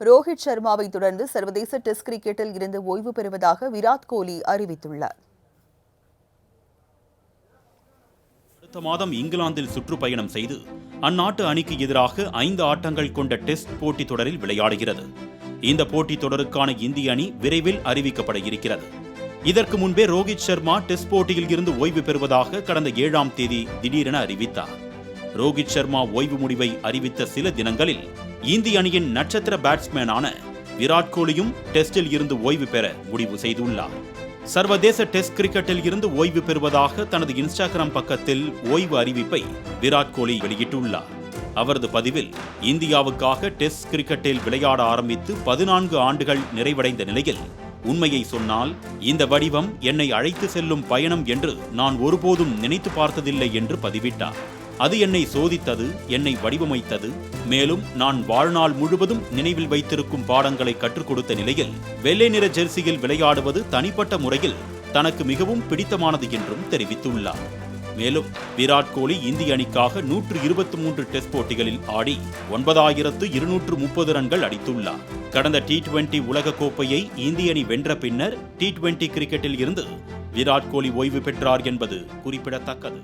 ரோஹித் சர்மாவை தொடர்ந்து சர்வதேச டெஸ்ட் கிரிக்கெட்டில் இருந்து ஓய்வு பெறுவதாக விராட் கோலி அறிவித்துள்ளார். அடுத்த மாதம் இங்கிலாந்தில் சுற்றுப்பயணம் செய்து அந்நாட்டு அணிக்கு எதிராக ஐந்து ஆட்டங்கள் கொண்ட டெஸ்ட் போட்டித் தொடரில் விளையாடுகிறது. இந்த போட்டித் தொடருக்கான இந்திய அணி விரைவில் அறிவிக்கப்பட இருக்கிறது. இதற்கு முன்பே ரோஹித் சர்மா டெஸ்ட் போட்டியில் இருந்து ஓய்வு பெறுவதாக கடந்த ஏழாம் தேதி திடீரென அறிவித்தார். ரோஹித் சர்மா ஓய்வு முடிவை அறிவித்த சில தினங்களில் இந்திய அணியின் நட்சத்திர பேட்ஸ்மேனான விராட் கோலியும் டெஸ்டில் இருந்து ஓய்வு பெற முடிவு செய்துள்ளார். சர்வதேச டெஸ்ட் கிரிக்கெட்டில் இருந்து ஓய்வு பெறுவதாக தனது இன்ஸ்டாகிராம் பக்கத்தில் ஓய்வு அறிவிப்பை விராட் கோலி வெளியிட்டுள்ளார். அவரது பதிவில் இந்தியாவுக்காக டெஸ்ட் கிரிக்கெட்டில் விளையாட ஆரம்பித்து பதினான்கு ஆண்டுகள் நிறைவடைந்த நிலையில் உண்மையை சொன்னால் இந்த வடிவம் என்னை அழைத்து செல்லும் பயணம் என்று நான் ஒருபோதும் நினைத்து பார்த்ததில்லை என்று பதிவிட்டார். அது என்னை சோதித்தது என்னை வடிவமைத்தது. மேலும் நான் வாழ்நாள் முழுவதும் நினைவில் வைத்திருக்கும் பாடங்களை கற்றுக் கொடுத்த நிலையில் வெள்ளை நிற ஜெர்சியில் விளையாடுவது தனிப்பட்ட முறையில் தனக்கு மிகவும் பிடித்தமானது என்றும் தெரிவித்துள்ளார். மேலும் விராட் கோலி இந்திய அணிக்காக நூற்று இருபத்தி மூன்று டெஸ்ட் போட்டிகளில் ஆடி ஒன்பதாயிரத்து இருநூற்று முப்பது ரன்கள் அடித்துள்ளார். கடந்த டி டுவெண்டி உலகக்கோப்பையை இந்திய அணி வென்ற பின்னர் டி டுவெண்டி கிரிக்கெட்டில் இருந்து விராட் கோலி ஓய்வு பெற்றார் என்பது குறிப்பிடத்தக்கது.